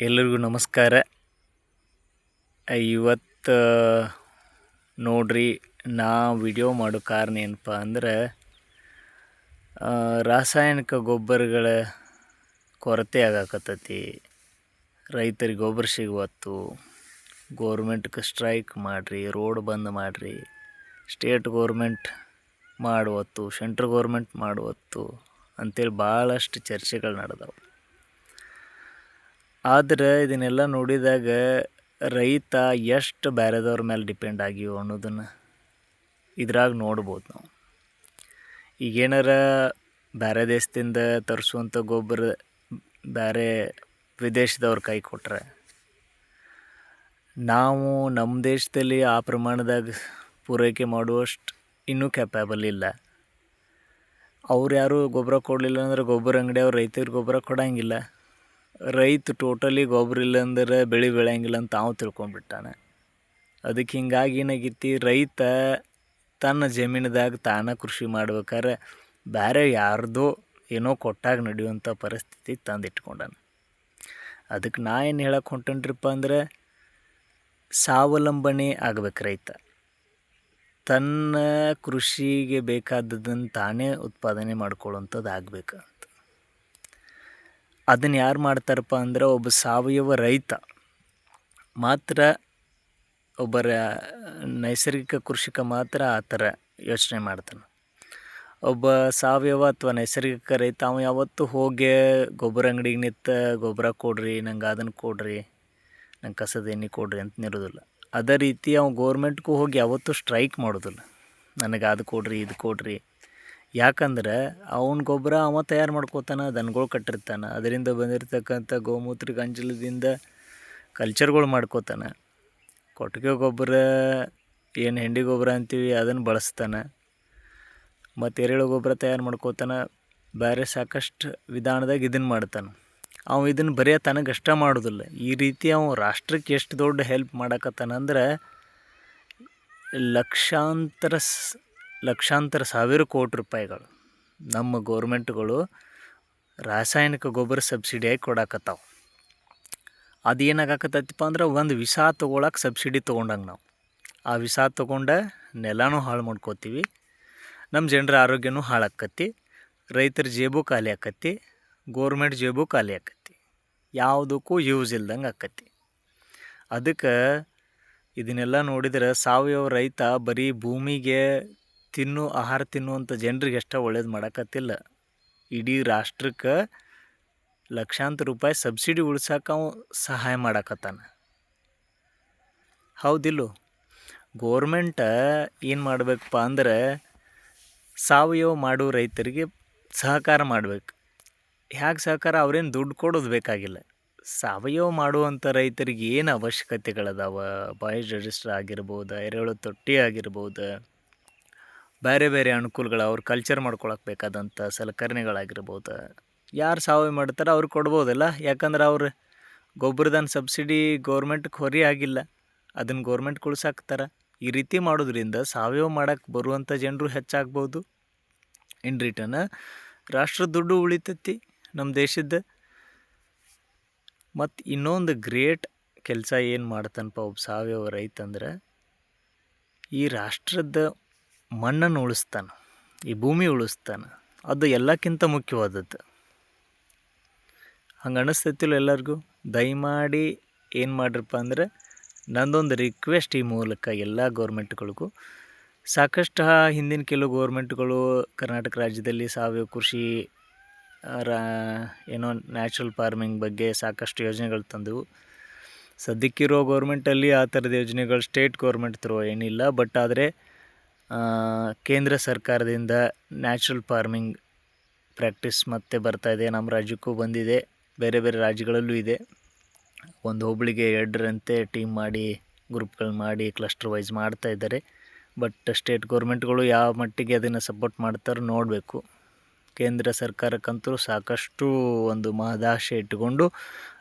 ಎಲ್ರಿಗೂ ನಮಸ್ಕಾರ. ಇವತ್ತು ನೋಡ್ರಿ, ನಾ ವಿಡಿಯೋ ಮಾಡೋ ಕಾರಣ ಏನಪ್ಪ ಅಂದ್ರೆ ರಾಸಾಯನಿಕ ಗೊಬ್ಬರಗಳ ಕೊರತೆ ಆಗಾಕತ್ತೈತಿ. ರೈತರಿಗೆ ಗೊಬ್ಬರ ಸಿಗುವತ್ತು. ಗೋರ್ಮೆಂಟ್ಗೆ ಸ್ಟ್ರೈಕ್ ಮಾಡಿರಿ ರೋಡ್ ಬಂದ್ ಮಾಡಿರಿ. ಸ್ಟೇಟ್ ಗೋರ್ಮೆಂಟ್ ಮಾಡುವತ್ತು ಸೆಂಟ್ರ್ ಗೋರ್ಮೆಂಟ್ ಮಾಡುವತ್ತು ಅಂತೇಳಿ ಭಾಳಷ್ಟು ಚರ್ಚೆಗಳು ನಡೆದವು. ಆದ್ರೆ ಇದನ್ನೆಲ್ಲ ನೋಡಿದಾಗ ರೈತ ಎಷ್ಟು ಬೇರೆದವ್ರ ಮೇಲೆ ಡಿಪೆಂಡ್ ಆಗಿವು ಅನ್ನೋದನ್ನು ಇದ್ರಾಗ ನೋಡ್ಬೋದು ನಾವು. ಈಗೇನಾರ ಬೇರೆ ದೇಶದಿಂದ ತರಿಸುವಂಥ ಗೊಬ್ಬರ ಬೇರೆ ವಿದೇಶದವ್ರ ಕೈ ಕೊಟ್ಟರೆ ನಾವು ನಮ್ಮ ದೇಶದಲ್ಲಿ ಆ ಪ್ರಮಾಣದಾಗ ಪೂರೈಕೆ ಮಾಡುವಷ್ಟು ಇನ್ನೂ ಕ್ಯಾಪೇಬಲ್ ಇಲ್ಲ. ಅವ್ರು ಯಾರು ಗೊಬ್ಬರ ಕೊಡಲಿಲ್ಲ ಅಂದ್ರೆ ಗೊಬ್ಬರ ಅಂಗಡಿಯವ್ರು ರೈತರಿಗೆ ಗೊಬ್ಬರ ಕೊಡಂಗಿಲ್ಲ. ರೈತ ಟೋಟಲಿ ಗೊಬ್ಬರ ಇಲ್ಲ ಅಂದ್ರೆ ಬೆಳೆ ಬೆಳೆಯಂಗಿಲ್ಲ ಅಂತ ತಾವು ತಿಳ್ಕೊಂಡ್ಬಿಟ್ಟಾನೆ. ಅದಕ್ಕೆ ಹಿಂಗಾಗಿ ಏನಾಗೈತಿ, ರೈತ ತನ್ನ ಜಮೀನದಾಗ ತಾನೇ ಕೃಷಿ ಮಾಡ್ಬೇಕಾದ್ರೆ ಬೇರೆ ಯಾರ್ದೋ ಏನೋ ಕೊಟ್ಟಾಗ ನಡೆಯುವಂಥ ಪರಿಸ್ಥಿತಿ ತಂದಿಟ್ಕೊಂಡಾನೆ. ಅದಕ್ಕೆ ನಾ ಏನು ಹೇಳಕ್ಕೆ ಹೊಂಟನ್ರಿಪ್ಪ ಅಂದ್ರೆ, ಸ್ವಾವಲಂಬನೆ ಆಗ್ಬೇಕು ರೈತ. ತನ್ನ ಕೃಷಿಗೆ ಬೇಕಾದದ್ದನ್ನು ತಾನೇ ಉತ್ಪಾದನೆ ಮಾಡ್ಕೊಳ್ಳೋಂಥದ್ದು ಆಗ್ಬೇಕು ಅದನ್ನು ಯಾರು ಮಾಡ್ತಾರಪ್ಪ ಅಂದ್ರೆ ಒಬ್ಬ ಸಾವಯವ ರೈತ. ಮಾತ್ರ ಒಬ್ಬರ ನೈಸರ್ಗಿಕ ಕೃಷಿಕ ಮಾತ್ರ ಆ ಥರ ಯೋಚನೆ ಮಾಡ್ತಾನೆ. ಒಬ್ಬ ಸಾವಯವ ಅಥವಾ ನೈಸರ್ಗಿಕ ರೈತ, ಅವ ಯಾವತ್ತೂ ಹೋಗಿ ಗೊಬ್ಬರ ಅಂಗಡಿಗೆ ನಿಂತ ಗೊಬ್ಬರ ಕೊಡ್ರಿ, ನಂಗೆ ಅದನ್ನು ಕೊಡ್ರಿ, ನಂಗೆ ಕಸದ ಎಣ್ಣೆ ಕೊಡ್ರಿ ಅಂತ ನಿರೋದಿಲ್ಲ ಅದೇ ರೀತಿ ಅವ್ನು ಗೋರ್ಮೆಂಟ್ಗೂ ಹೋಗಿ ಯಾವತ್ತೂ ಸ್ಟ್ರೈಕ್ ಮಾಡೋದಿಲ್ಲ. ನನಗೆ ಅದು ಕೊಡ್ರಿ, ಇದು ಕೊಡ್ರಿ. ಯಾಕಂದ್ರೆ ಅವನ ಗೊಬ್ಬರ ಅವ ತಯಾರು ಮಾಡ್ಕೋತಾನ, ದನಗಳು ಕಟ್ಟಿರ್ತಾನೆ. ಅದರಿಂದ ಬಂದಿರತಕ್ಕಂಥ ಗೋಮೂತ್ರ ಗಂಜಲದಿಂದ ಕಲ್ಚರ್ಗಳು ಮಾಡ್ಕೋತಾನೆ. ಕೊಟ್ಟಿಗೆ ಗೊಬ್ಬರ, ಏನು ಹೆಂಡಿ ಗೊಬ್ಬರ ಅಂತೀವಿ ಅದನ್ನು ಬಳಸ್ತಾನೆ. ಮತ್ತು ಎರೆಹುಳು ಗೊಬ್ಬರ ತಯಾರು ಮಾಡ್ಕೋತಾನೆ ಬೇರೆ ಸಾಕಷ್ಟು ವಿಧಾನದಾಗ ಇದನ್ನು ಮಾಡ್ತಾನೆ. ಅವ ಇದನ್ನು ಬರೆಯ ತನಗಷ್ಟ ಮಾಡೋದಿಲ್ಲ. ಈ ರೀತಿ ಅವ ರಾಷ್ಟ್ರಕ್ಕೆ ಎಷ್ಟು ದೊಡ್ಡ ಹೆಲ್ಪ್ ಮಾಡಕತ್ತಾನಂದ್ರೆ ಲಕ್ಷಾಂತರ ಲಕ್ಷಾಂತರ ಸಾವಿರ ಕೋಟಿ ರೂಪಾಯಿಗಳು ನಮ್ಮ ಗೌರ್ಮೆಂಟ್ಗಳು ರಾಸಾಯನಿಕ ಗೊಬ್ಬರ ಸಬ್ಸಿಡಿಯಾಗಿ ಕೊಡಾಕತ್ತಾವ. ಅದು ಏನಾಗಕತ್ತೈತಿಪ್ಪ ಅಂದ್ರೆ ಒಂದು ವಿಷ ತೊಗೊಳಕ್ಕೆ ಸಬ್ಸಿಡಿ ತೊಗೊಂಡಂಗೆ ನಾವು. ಆ ವಿಷ ತೊಗೊಂಡ ನೆಲನೂ ಹಾಳು ಮಾಡ್ಕೋತೀವಿ ನಮ್ಮ ಜನರ ಆರೋಗ್ಯನೂ ಹಾಳಾಕತ್ತಿ, ರೈತರ ಜೇಬು ಖಾಲಿ ಆಕತ್ತಿ, ಗೋರ್ಮೆಂಟ್ ಜೇಬು ಖಾಲಿ ಆಕತ್ತಿ, ಯಾವುದಕ್ಕೂ ಯೂಸ್ ಇಲ್ದಂಗೆ ಆಕತ್ತಿ. ಅದಕ್ಕೆ ಇದನ್ನೆಲ್ಲ ನೋಡಿದ್ರೆ ಸಾವಯವ ರೈತ ಬರೀ ಭೂಮಿಗೆ ತಿನ್ನು, ಆಹಾರ ತಿನ್ನುವಂಥ ಜನರಿಗೆ ಎಷ್ಟ ಒಳ್ಳೇದು ಮಾಡಕತ್ತಿಲ್ಲ. ಇಡೀ ರಾಷ್ಟ್ರಕ್ಕೆ ಲಕ್ಷಾಂತರ ರೂಪಾಯಿ ಸಬ್ಸಿಡಿ ಉಳ್ಸಕ್ಕೆ ಅವ ಸಹಾಯ ಮಾಡಕತ್ತಾನ. ಹೌದಿಲ್ಲೋ? ಗೋರ್ಮೆಂಟ ಏನು ಮಾಡಬೇಕಪ್ಪ ಅಂದ್ರೆ ಸಾವಯವ ಮಾಡೋ ರೈತರಿಗೆ ಸಹಕಾರ ಮಾಡಬೇಕು. ಹೇಗೆ ಸಹಕಾರ? ಅವ್ರೇನು ದುಡ್ಡು ಕೊಡೋದು ಬೇಕಾಗಿಲ್ಲ. ಸಾವಯವ ಮಾಡುವಂಥ ರೈತರಿಗೆ ಏನು ಅವಶ್ಯಕತೆಗಳದಾವ? ಬಯೋಡೈಜೆಸ್ಟರ್ ಆಗಿರ್ಬೋದು ಎರೆಹುಳು ತೊಟ್ಟಿ ಆಗಿರ್ಬೋದು? ಬೇರೆ ಬೇರೆ ಅನುಕೂಲಗಳು ಅವ್ರು ಕಲ್ಚರ್ ಮಾಡ್ಕೊಳಕ್ಕೆ ಬೇಕಾದಂಥ ಸಲಕರಣೆಗಳಾಗಿರ್ಬೋದು. ಯಾರು ಸಾವಯವ ಮಾಡ್ತಾರೆ ಅವ್ರು ಕೊಡ್ಬೋದಲ್ಲ? ಯಾಕಂದ್ರೆ ಅವ್ರು ಗೊಬ್ಬರದನ್ ಸಬ್ಸಿಡಿ ಗೌರ್ಮೆಂಟ್ಗೆ ಹೊರೆ ಆಗಿಲ್ಲ. ಅದನ್ನು ಗೌರ್ಮೆಂಟ್ ಉಳ್ಸಾಕ್ತಾರ. ಈ ರೀತಿ ಮಾಡೋದ್ರಿಂದ ಸಾವಯವ ಮಾಡೋಕ್ಕೆ ಬರುವಂಥ ಜನರು ಹೆಚ್ಚಾಗ್ಬೋದು. ಇನ್ ರಿಟರ್ನ್ ರಾಷ್ಟ್ರದ ದುಡ್ಡು ಉಳಿತೈತಿ ನಮ್ಮ ದೇಶದ ಮತ್ತು ಇನ್ನೊಂದು ಗ್ರೇಟ್ ಕೆಲಸ ಏನು ಮಾಡ್ತಾನಪ್ಪ ಒಬ್ಬ ಸಾವಯವ ರೈತಂದ್ರೆ, ಈ ರಾಷ್ಟ್ರದ ಮಣ್ಣನ್ನು ಉಳಿಸ್ತಾನೆ, ಈ ಭೂಮಿ ಉಳಿಸ್ತಾನೆ. ಅದು ಎಲ್ಲಕ್ಕಿಂತ ಮುಖ್ಯವಾದದ್ದು. ಹಂಗೆ ಅನ್ನಿಸ್ತೈತಿಲ್ಲ ಎಲ್ಲರಿಗೂ? ದಯಮಾಡಿ ಏನು ಮಾಡ್ರಪ್ಪ ಅಂದ್ರೆ, ನಂದೊಂದು ರಿಕ್ವೆಸ್ಟ್ ಈ ಮೂಲಕ ಎಲ್ಲ ಗೌರ್ಮೆಂಟ್ಗಳಿಗೂ ಸಾಕಷ್ಟು ಹಿಂದಿನ ಕೆಲವು ಗೌರ್ಮೆಂಟ್ಗಳು ಕರ್ನಾಟಕ ರಾಜ್ಯದಲ್ಲಿ ಸಾವಯವ ಕೃಷಿ ರಾ, ಏನೋ ನ್ಯಾಚುರಲ್ ಫಾರ್ಮಿಂಗ್ ಬಗ್ಗೆ ಸಾಕಷ್ಟು ಯೋಜನೆಗಳು ತಂದವು. ಸದ್ಯಕ್ಕಿರೋ ಗೌರ್ಮೆಂಟಲ್ಲಿ ಆ ಥರದ ಯೋಜನೆಗಳು ಸ್ಟೇಟ್ ಗೌರ್ಮೆಂಟ್ ಥ್ರೂ ಏನಿಲ್ಲ ಬಟ್ ಆದರೆ ಕೇಂದ್ರ ಸರ್ಕಾರದಿಂದ ನ್ಯಾಚುರಲ್ ಫಾರ್ಮಿಂಗ್ ಪ್ರಾಕ್ಟೀಸ್ ಮತ್ತೆ ಬರ್ತಾ ಇದೆ. ನಮ್ಮ ರಾಜ್ಯಕ್ಕೂ ಬಂದಿದೆ. ಬೇರೆ ಬೇರೆ ರಾಜ್ಯಗಳಲ್ಲೂ ಇದೆ. ಒಂದು ಹೋಬಳಿಗೆ ಎರಡರಂತೆ ಟೀಮ್ ಮಾಡಿ ಗ್ರೂಪ್ಗಳು ಮಾಡಿ ಕ್ಲಸ್ಟರ್ ವೈಸ್ ಮಾಡ್ತಾ ಇದ್ದಾರೆ. ಬಟ್ ಸ್ಟೇಟ್ ಗೌರ್ಮೆಂಟ್ಗಳು ಯಾವ ಮಟ್ಟಿಗೆ ಅದನ್ನು ಸಪೋರ್ಟ್ ಮಾಡ್ತಾರೋ ನೋಡಬೇಕು. ಕೇಂದ್ರ ಸರ್ಕಾರಕ್ಕಂತೂ ಸಾಕಷ್ಟು ಒಂದು ಮಹದಾಶೆ ಇಟ್ಟುಕೊಂಡು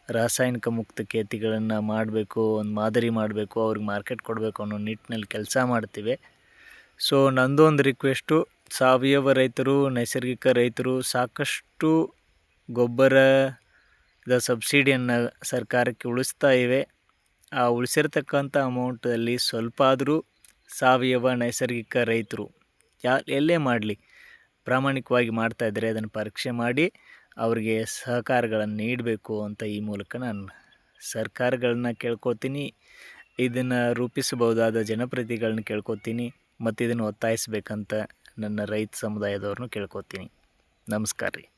ರಾಸಾಯನಿಕ ಮುಕ್ತ ಖೇತಿಗಳನ್ನು ಮಾಡಬೇಕು, ಒಂದು ಮಾದರಿ ಮಾಡಬೇಕು, ಅವ್ರಿಗೆ ಮಾರ್ಕೆಟ್ ಕೊಡಬೇಕು ಅನ್ನೋ ನಿಟ್ಟಿನಲ್ಲಿ ಕೆಲಸ ಮಾಡ್ತೀವಿ. ಸೊ ನಂದೊಂದು ರಿಕ್ವೆಸ್ಟು ಸಾವಯವ ರೈತರು, ನೈಸರ್ಗಿಕ ರೈತರು ಸಾಕಷ್ಟು ಗೊಬ್ಬರ ಇದು ಸಬ್ಸಿಡಿಯನ್ನು ಸರ್ಕಾರಕ್ಕೆ ಉಳಿಸ್ತಾ ಇವೆ. ಆ ಉಳಿಸಿರ್ತಕ್ಕಂಥ ಅಮೌಂಟಲ್ಲಿ ಸ್ವಲ್ಪ ಆದರೂ ಸಾವಯವ ನೈಸರ್ಗಿಕ ರೈತರು ಯಾ, ಎಲ್ಲೇ ಮಾಡಲಿ, ಪ್ರಾಮಾಣಿಕವಾಗಿ ಮಾಡ್ತಾ ಇದ್ದರೆ ಅದನ್ನು ಪರೀಕ್ಷೆ ಮಾಡಿ ಅವರಿಗೆ ಸಹಕಾರಗಳನ್ನು ನೀಡಬೇಕು ಅಂತ ಈ ಮೂಲಕ ನಾನು ಸರ್ಕಾರಗಳನ್ನ ಕೇಳ್ಕೊತೀನಿ, ಇದನ್ನು ರೂಪಿಸಬಹುದಾದ ಜನಪ್ರತಿಗಳನ್ನ ಕೇಳ್ಕೊತೀನಿ. ಮತ್ತು ಇದನ್ನು ಒತ್ತಾಯಿಸಬೇಕಂತ ನನ್ನ ರೈತ ಸಮುದಾಯದವ್ರನ್ನೂ ಕೇಳ್ಕೊತೀನಿ. ನಮಸ್ಕಾರ ರೀ.